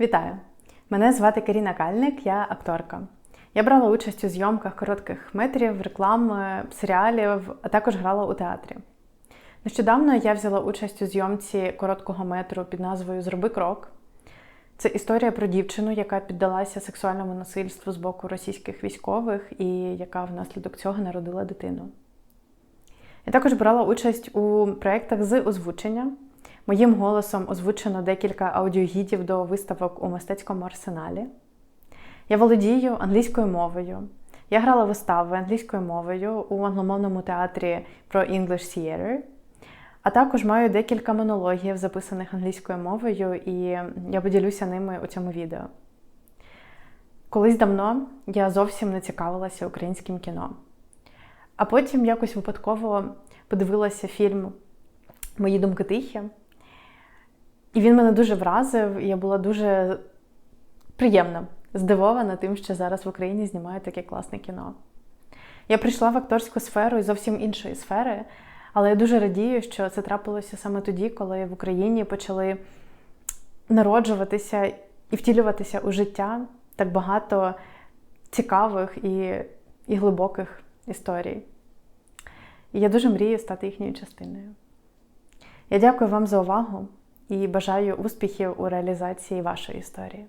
Вітаю! Мене звати Каріна Кальник, я акторка. Я брала участь у зйомках коротких метрів, реклами, серіалів, а також грала у театрі. Нещодавно я взяла участь у зйомці короткого метру під назвою Зроби крок. Це історія про дівчину, яка піддалася сексуальному насильству з боку російських військових і яка внаслідок цього народила дитину. Я також брала участь у проєктах з озвучення. Моїм голосом озвучено декілька аудіогідів до виставок у мистецькому арсеналі. Я володію англійською мовою. Я грала вистави англійською мовою у англомовному театрі про English Theatre. А також маю декілька монологів, записаних англійською мовою, і я поділюся ними у цьому відео. Колись давно я зовсім не цікавилася українським кіно. А потім якось випадково подивилася фільм Мої думки тихі. І він мене дуже вразив, і я була дуже приємно здивована тим, що зараз в Україні знімають таке класне кіно. Я прийшла в акторську сферу із зовсім іншої сфери, але я дуже радію, що це трапилося саме тоді, коли в Україні почали народжуватися і втілюватися у життя так багато цікавих і, і глибоких історій. І я дуже мрію стати їхньою частиною. Я дякую вам за увагу і бажаю успіхів у реалізації вашої історії.